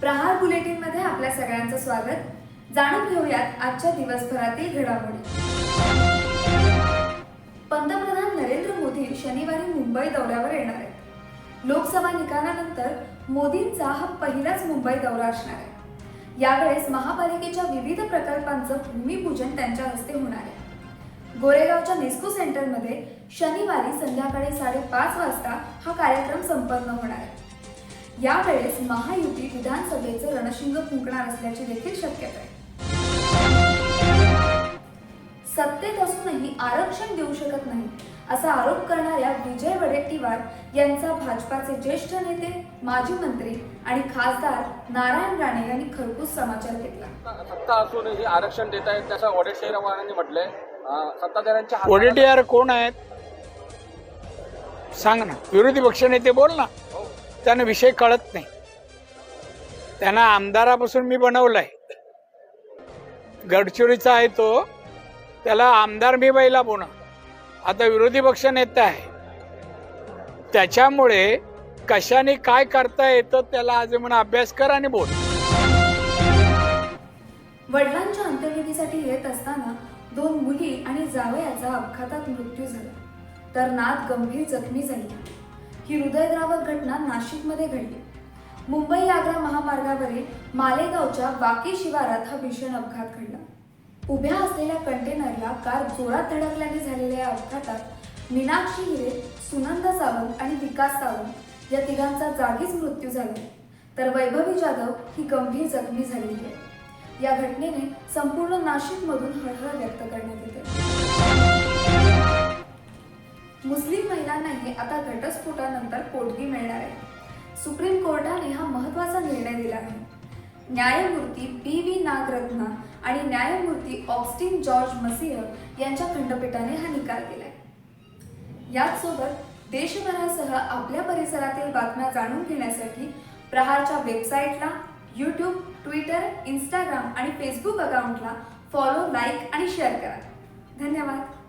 प्रहार बुलेटीनमध्ये आपल्या सगळ्यांचं स्वागत. जाणून घेऊयात आजच्या दिवसभरातील घडामोडी. पंतप्रधान नरेंद्र मोदी शनिवारी मुंबई दौऱ्यावर येणार आहेत. लोकसभा निकालानंतर मोदींचा हा पहिलाच मुंबई दौरा असणार आहे. यावेळेस महापालिकेच्या विविध प्रकल्पांचं भूमिपूजन त्यांच्या हस्ते होणार आहे. गोरेगावच्या नेस्को सेंटरमध्ये शनिवारी संध्याकाळी साडेपाच वाजता हा कार्यक्रम संपन्न होणार आहे. यावेळेस महायुती विधानसभेचं रणशिंग फुंकणार असल्याची देखील शक्यता आहे. सत्तेत असूनही आरक्षण देऊ शकत नाही असा आरोप करणाऱ्या विजय वडेट्टीवार यांचा भाजपाचे ज्येष्ठ नेते माजी मंत्री आणि खासदार नारायण राणे यांनी खरपूस समाचार घेतला. सत्ता असूनही आरक्षण देत आहेत त्याचं वडेट्टीवारांनी म्हटलंय. सत्ताधाऱ्यांच्या ओडीटीआर कोण आहेत? सांग ना. विरोधी पक्षनेते बोल ना. त्यांना विषय कळत नाही. त्यांना आमदारापासून मी बनवलाय. गडचिरोलीचा आहे तो. त्याला आमदार मी बैला बोना. आता विरोधी पक्ष नेता आहे. त्याच्यामुळे कशाने काय करता येतं त्याला आज म्हणून अभ्यास कर आणि बोल. वडिलांच्या अंत्यविधीसाठी येत असताना दोन मुली आणि जावयाचा अपघातात मृत्यू झाला. तर नात गंभीर जखमी झाली. ही हृदयद्रावक घटना नाशिकमध्ये घडली. मुंबई आग्रा महामार्गावरील मालेगावच्या वाकी शिवारात हा भीषण अपघात घडला. उभ्या असलेल्या कंटेनरला कार जोरात धडकल्याने झालेल्या या अपघातात मीनाक्षी हिरे सुनंदा सावंत आणि विकास सावंत या तिघांचा जागीच मृत्यू झाला. तर वैभवी जाधव ही गंभीर जखमी झालेली आहे. या घटनेने संपूर्ण नाशिकमधून हळहळ व्यक्त करण्यात येते. मुस्लिम महिलांनाही आता घटस्फोटानंतर पोटगी मिळणार आहे. सुप्रीम कोर्टाने हा महत्त्वाचा निर्णय दिला आहे. न्यायमूर्ती पी व्ही नागरत्ना आणि न्यायमूर्ती ऑक्स्टिन जॉर्ज मसिह यांच्या खंडपीठाने हा निकाल दिलाय. याचसोबत देशभरासह आपल्या परिसरातील बातम्या जाणून घेण्यासाठी प्रहारच्या वेबसाईटला यूट्यूब ट्विटर इंस्टाग्राम आणि फेसबुक अकाउंटला फॉलो लाईक आणि शेअर करा. धन्यवाद.